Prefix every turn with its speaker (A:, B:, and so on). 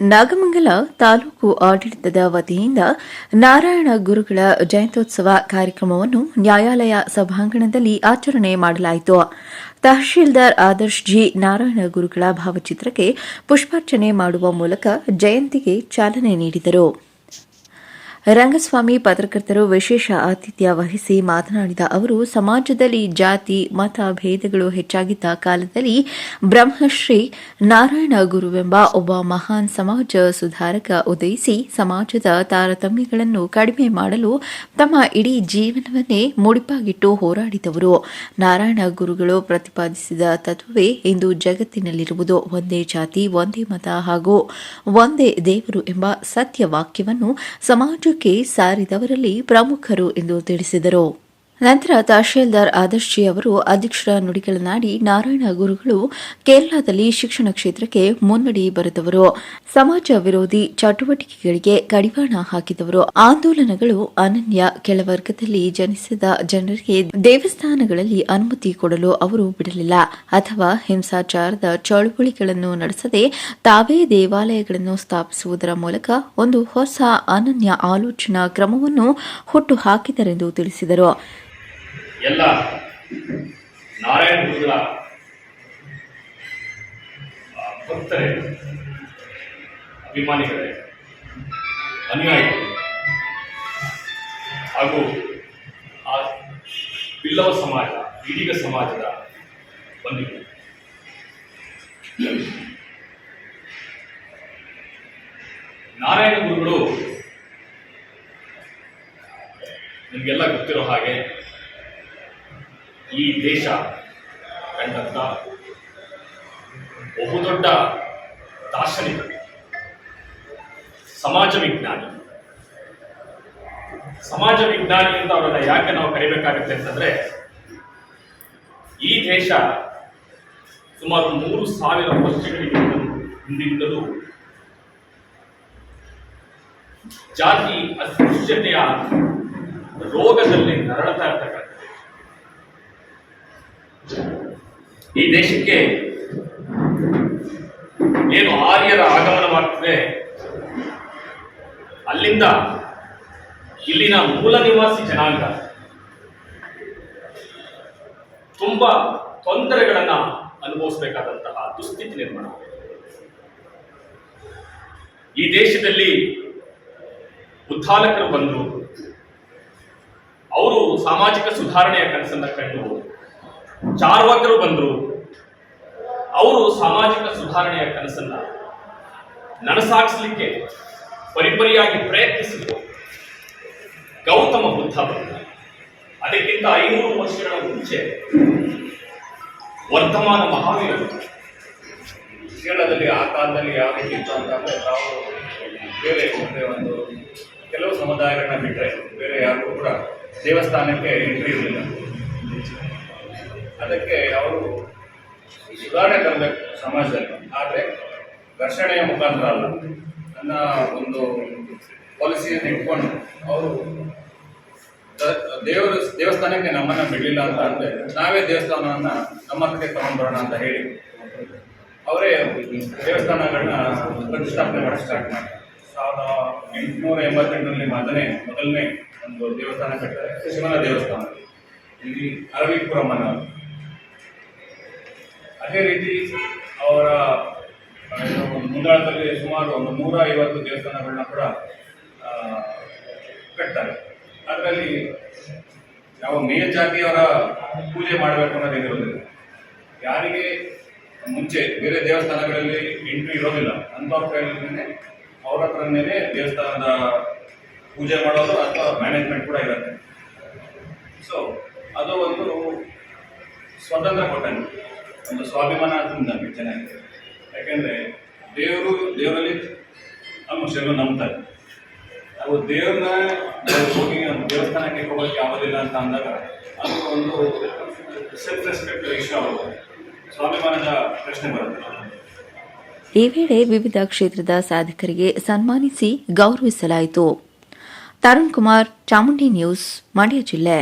A: ನಾಗಮಂಗಲ ತಾಲೂಕು ಆಡಳಿತದ ವತಿಯಿಂದ ನಾರಾಯಣ ಗುರುಗಳ ಜಯಂತ್ಯೋತ್ಸವ ಕಾರ್ಯಕ್ರಮವನ್ನು ನ್ಯಾಯಾಲಯ ಸಭಾಂಗಣದಲ್ಲಿ ಆಚರಣೆ ಮಾಡಲಾಯಿತು. ತಹಶೀಲ್ದಾರ್ ಆದರ್ಶ್ ಜಿ ನಾರಾಯಣ ಗುರುಗಳ ಭಾವಚಿತ್ರಕ್ಕೆ ಪುಷ್ಪಾರ್ಚನೆ ಮಾಡುವ ಮೂಲಕ ಜಯಂತಿಗೆ ಚಾಲನೆ ನೀಡಿದರು. ರಂಗಸ್ವಾಮಿ ಪತ್ರಕರ್ತರು ವಿಶೇಷ ಆತಿಥ್ಯ ವಹಿಸಿ ಮಾತನಾಡಿದ ಅವರು, ಸಮಾಜದಲ್ಲಿ ಜಾತಿ, ಮತ ಭೇದಗಳು ಹೆಚ್ಚಾಗಿದ್ದ ಕಾಲದಲ್ಲಿ ಬ್ರಹ್ಮಶ್ರೀ ನಾರಾಯಣ ಗುರುವೆಂಬ ಒಬ್ಬ ಮಹಾನ್ ಸಮಾಜ ಸುಧಾರಕ ಉದಯಿಸಿ ಸಮಾಜದ ತಾರತಮ್ಯಗಳನ್ನು ಕಡಿಮೆ ಮಾಡಲು ತಮ್ಮ ಇಡೀ ಜೀವನವನ್ನೇ ಮುಡಿಪಾಗಿಟ್ಟು ಹೋರಾಡಿದವರು. ನಾರಾಯಣ ಗುರುಗಳು ಪ್ರತಿಪಾದಿಸಿದ ತತ್ವವೇ ಇಂದು ಜಗತ್ತಿನಲ್ಲಿರುವುದು. ಒಂದೇ ಜಾತಿ, ಒಂದೇ ಮತ ಹಾಗೂ ಒಂದೇ ದೇವರು ಎಂಬ ಸತ್ಯ ವಾಕ್ಯವನ್ನು ಸಾರಿದವರಲ್ಲಿ ಪ್ರಮುಖರು ಎಂದು ತಿಳಿಸಿದರು. ನಂತರ ತಹಶೀಲ್ದಾರ್ ಆದರ್ಶಿ ಅವರು ಅಧ್ಯಕ್ಷರ ನುಡಿಗಳನ್ನಾಡಿ ನಾರಾಯಣ ಗುರುಗಳು ಕೇರಳದಲ್ಲಿ ಶಿಕ್ಷಣ ಕ್ಷೇತ್ರಕ್ಕೆ ಮುನ್ನಡಿ ಬರೆದವರು. ಸಮಾಜ ವಿರೋಧಿ ಚಟುವಟಿಕೆಗಳಿಗೆ ಕಡಿವಾಣ ಹಾಕಿದವರು. ಆಂದೋಲನಗಳು ಅನನ್ಯ. ಕೆಳವರ್ಗದಲ್ಲಿ ಜನಿಸಿದ ಜನರಿಗೆ ದೇವಸ್ಥಾನಗಳಲ್ಲಿ ಅನುಮತಿ ಕೊಡಲು ಅವರು ಬಿಡಲಿಲ್ಲ. ಅಥವಾ ಹಿಂಸಾಚಾರದ ಚಳುವಳಿಗಳನ್ನು ನಡೆಸದೆ ತಾವೇ ದೇವಾಲಯಗಳನ್ನು ಸ್ಥಾಪಿಸುವುದರ ಮೂಲಕ ಒಂದು ಹೊಸ ಅನನ್ಯ ಆಲೋಚನಾ ಕ್ರಮವನ್ನು ಹುಟ್ಟು ಹಾಕಿದರೆಂದು ತಿಳಿಸಿದರು.
B: ಎಲ್ಲ ನಾರಾಯಣ ಗುರುಗಳ ಭಕ್ತರೇ, ಅಭಿಮಾನಿಗಳೇ, ಅನುಯಾಯಿಗಳು, ಹಾಗೂ ಆ ಬಿಲ್ಲವ ಸಮಾಜ ಈಡಿಗ ಸಮಾಜದ ಬಂಧುಗಳು. ನಾರಾಯಣ ಗುರುಗಳು, ನಿಮಗೆಲ್ಲ ಗೊತ್ತಿರೋ ಹಾಗೆ ಈ ದೇಶ ಕಂಡಂತ ಬಹುದೊಡ್ಡ ದಾರ್ಶನಿಕ, ಸಮಾಜ ವಿಜ್ಞಾನಿ. ಸಮಾಜ ವಿಜ್ಞಾನಿ ಅಂತ ಅವರನ್ನ ಯಾಕೆ ನಾವು ಕರಿಬೇಕಾಗುತ್ತೆ ಅಂತಂದ್ರೆ, ಈ ದೇಶ ಸುಮಾರು ಮೂರು ಸಾವಿರ ವರ್ಷಗಳಿಗೆ ಹಿಂದಿಂದಲೂ ಜಾತಿ ಅಸ್ಪೃಶ್ಯತೆಯ ರೋಗದಲ್ಲಿ ನರಳತಾ ಇರ್ತಕ್ಕಂಥ ಈ ದೇಶಕ್ಕೆ ಏನು ಆರ್ಯರ ಆಗಮನವಾಗ್ತದೆ ಅಲ್ಲಿಂದ ಇಲ್ಲಿನ ಮೂಲ ನಿವಾಸಿ ಜನಾಂಗ. ತುಂಬಾ ತೊಂದರೆಗಳನ್ನ ಅನುಭವಿಸಬೇಕಾದಂತಹ ದುಸ್ಥಿತಿ ನಿರ್ಮಾಣ. ಈ ದೇಶದಲ್ಲಿ ಉದ್ಧಾಲಕರು ಬಂದರು ಅವರು ಸಾಮಾಜಿಕ ಸುಧಾರಣೆಯ ಕನಸನ್ನ ಕಂಡು ಚಾರ್ವಾಕರು ಬಂದರು. ಅವರು ಸಾಮಾಜಿಕ ಸುಧಾರಣೆಯ ಕನಸನ್ನ ನನಸಾಗಿಸ್ಲಿಕ್ಕೆ ಪರಿಪರಿಯಾಗಿ ಪ್ರಯತ್ನಿಸಿದ್ರು. ಗೌತಮ ಬುದ್ಧ ಬಂದ ಅದಕ್ಕಿಂತ ಐನೂರು ವರ್ಷಗಳ ಮುಂಚೆ ವರ್ತಮಾನ ಮಹಾವೀರರು
C: ಕೇರಳದಲ್ಲಿ ಆ ಕಾಲದಲ್ಲಿ ಯಾವ ರೀತಿ ಇತ್ತು ಅಂತಂದ್ರೆ ಬೇರೆ ಅಂದರೆ ಒಂದು ಕೆಲವು ಸಮುದಾಯಗಳನ್ನ ಬಿಟ್ಟರೆ ಬೇರೆ ಯಾರಿಗೂ ಕೂಡ ದೇವಸ್ಥಾನಕ್ಕೆ ಎಂಟ್ರಿ ಇರಲಿಲ್ಲ. ಅದಕ್ಕೆ ಅವರು ಸುಧಾರಣೆ ತರಬೇಕು ಸಮಾಜದಲ್ಲಿ. ಆದರೆ ಘರ್ಷಣೆಯ ಮುಖಾಂತರ ಅಲ್ಲ. ನನ್ನ ಒಂದು ಪಾಲಿಸಿಯನ್ನು ಇಟ್ಕೊಂಡು ಅವರು ದೇವರು ದೇವಸ್ಥಾನಕ್ಕೆ ನಮ್ಮನ್ನು ಬಿಡಲಿಲ್ಲ ಅಂತ ಅಂದರೆ ನಾವೇ ದೇವಸ್ಥಾನವನ್ನು ನಮ್ಮ ಹತ್ರಕ್ಕೆ ತಗೊಂಡ್ಬರೋಣ ಅಂತ ಹೇಳಿ ಅವರೇ ದೇವಸ್ಥಾನಗಳನ್ನ ಪ್ರತಿಷ್ಠಾಪನೆ ಮಾಡಿ ಸ್ಟಾರ್ಟ್ ಮಾಡಿ ಸಾವಿರದ ಎಂಟುನೂರ ಎಂಬತ್ತೆಂಟರಲ್ಲಿ ಮೊದಲನೇ ಮೊದಲನೇ ಒಂದು ದೇವಸ್ಥಾನ ಕಟ್ಟಿದ್ದಾರೆ. ಶಿವನ ದೇವಸ್ಥಾನ. ಇಲ್ಲಿ ಅರವಿಪುರಮ್ಮನ ಅದೇ ರೀತಿ ಅವರ ಮುಂದಾಳದಲ್ಲಿ ಸುಮಾರು ಒಂದು ನೂರ ಐವತ್ತು ದೇವಸ್ಥಾನಗಳನ್ನ ಕೂಡ ಕಟ್ತಾರೆ. ಅದರಲ್ಲಿ ಯಾವ ಮೇಲ್ಜಾತಿಯವರ ಪೂಜೆ ಮಾಡಬೇಕು ಅನ್ನೋದೇನಿರೋದಿಲ್ಲ ಯಾರಿಗೆ ಮುಂಚೆ ಬೇರೆ ದೇವಸ್ಥಾನಗಳಲ್ಲಿ ಎಂಟ್ರಿ ಇರೋದಿಲ್ಲ. ಅಂಥವ್ರ ಕೈಲೇ ಅವ್ರ ಹತ್ರನೇ ದೇವಸ್ಥಾನದ ಪೂಜೆ ಮಾಡೋದು ಅಥವಾ ಮ್ಯಾನೇಜ್ಮೆಂಟ್ ಕೂಡ ಇರುತ್ತೆ. ಸೊ ಅದು ಒಂದು ಸ್ವತಂತ್ರ ಕೊಟ್ಟಂಗೆ ಒಂದು ಸ್ವಾಭಿಮಾನ ತುಂಬಿದಂಗೆ ಚೆನ್ನಾಗಿದೆ. ಯಾಕೆಂದರೆ ದೇವರು ದೇವರಲ್ಲಿ ಅಂಶಗಳು ನಂಬ್ತಾರೆ. ನಾವು ದೇವ್ರನ್ನ ಹೋಗಿ ಒಂದು ದೇವಸ್ಥಾನಕ್ಕೆ ಹೋಗೋಕ್ಕೆ ಆಗೋದಿಲ್ಲ ಅಂತ ಅಂದಾಗ ಅದು ಒಂದು ಸೆಲ್ಫ್ ರೆಸ್ಪೆಕ್ಟ್ ಇಶ್ಯೂ ಆಗುತ್ತೆ. ಸ್ವಾಭಿಮಾನದ ಪ್ರಶ್ನೆ ಬರುತ್ತೆ.
A: ಈ ವೇಳೆ ವಿವಿಧ ಕ್ಷೇತ್ರದ ಸಾಧಕರಿಗೆ ಸನ್ಮಾನಿಸಿ ಗೌರವಿಸಲಾಯಿತು. ತರುಣ್ ಕುಮಾರ್, ಚಾಮುಂಡಿ ನ್ಯೂಸ್, ಮಂಡ್ಯ ಜಿಲ್ಲೆ.